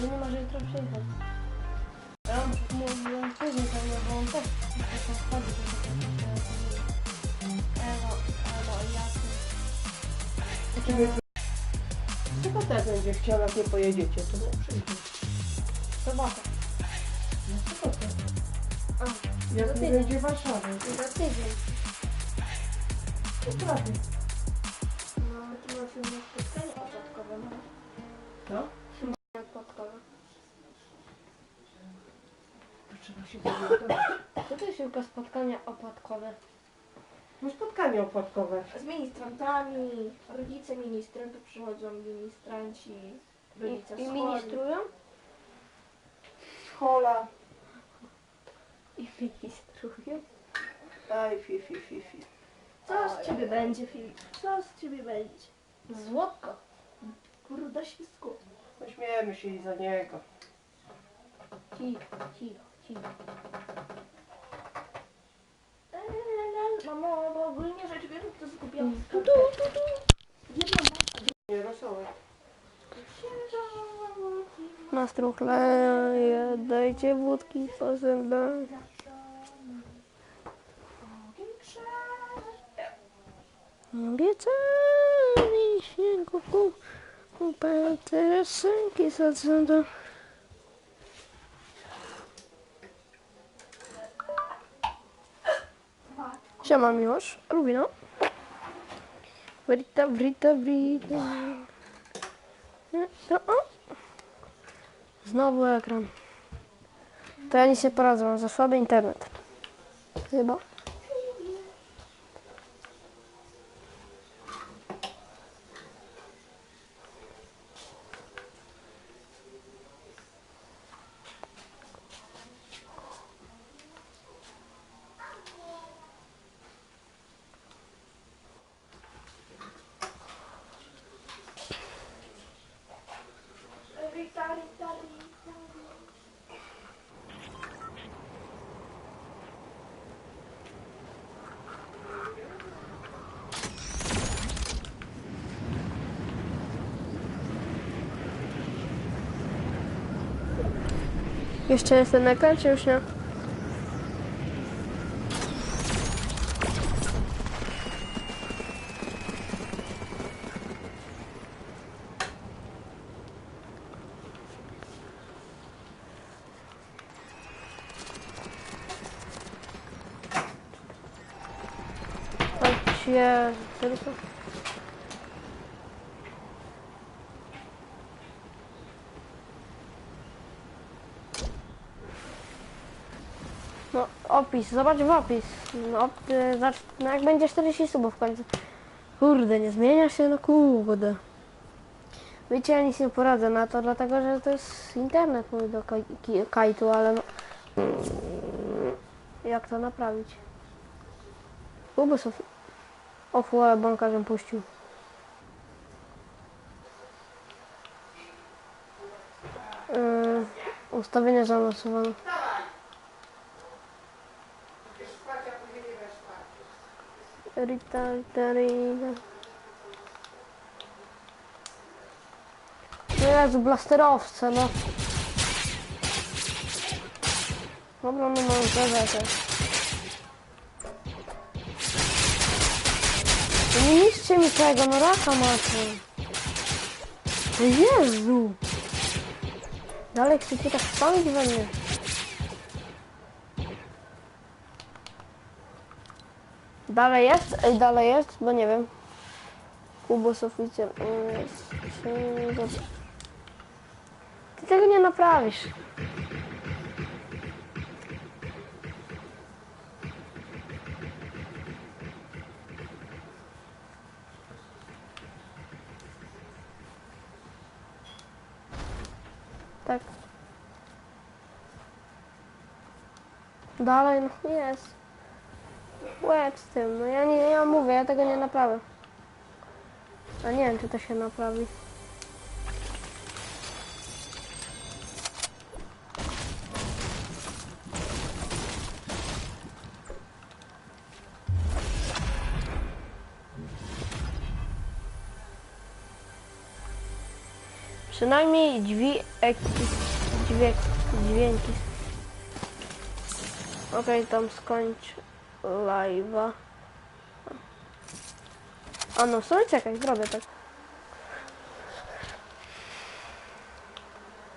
że nie może jutro przyjechać. Ja on mówiłem później do mnie, bo on też taką chodzi, to Ewa, Ewa i ja. Też będzie chciał, jak nie pojedziecie, to nie przyjdzie. Sobota. No co to? A, Jak za nie tydzień. będzie Warszawy, Za tydzień. to prawie. Trzeba się. Co to jest tylko spotkania opłatkowe? No spotkanie opłatkowe. Z ministrantami, rodzice ministrantów przychodzą, ministranci, rodzice I, i ministrują? Hola. I ministrują? Aj, fi, fi, fi, fi. Co z ciebie będzie, Filip? Co z ciebie będzie? Złotko. Kurde świsku. Pośmiejemy się i za niego. Cicho, cicho, Eee, Mamo, bo ogólnie rzecz biorąc to zgubiłam skarpetkę. Jedną Nie, rosołek. Na struchleje, dajcie wódki pozemne. Obiecali się kuku, kupę teraz synki sadzą Siema Miłosz, Rubino. Brita, brita, brita. No, o. Znowu ekran. To ja nic nie poradzę, mam za słaby internet. Chyba. Jeszcze jest ten ekran, już nie? Chodź, Jezu, No, opis, zobacz w opis. No, y, zacz, no jak będzie 40 subów w końcu. Kurde, nie zmienia się, no kurde. Wiecie, ja nic nie poradzę na to, dlatego że to jest internet mój do kajtu, ale no... Jak to naprawić? Ubisoft ofułę bąkarzem puścił. Yy, ustawienia zaawansowane. Rita, Rita, Rita. No Jezu, blasterowce, no. Dobra, no mam gazetę. No nie niszcie mi tego, no raka macie. No Jezu! Dalej chcecie tak spamić we mnie. Dalej jest? Ej, dalej jest? Bo nie wiem. Kubus oficjal. Mm, Ty tego nie naprawisz. Tak. Dalej, no jest. Łeb z tym, no ja nie, ja mówię, ja tego nie naprawię. A nie wiem, czy to się naprawi. Przynajmniej dźwięk, dźwięki. Okej, tam skończ live'a. A no, sumie czekaj, zrobię tak.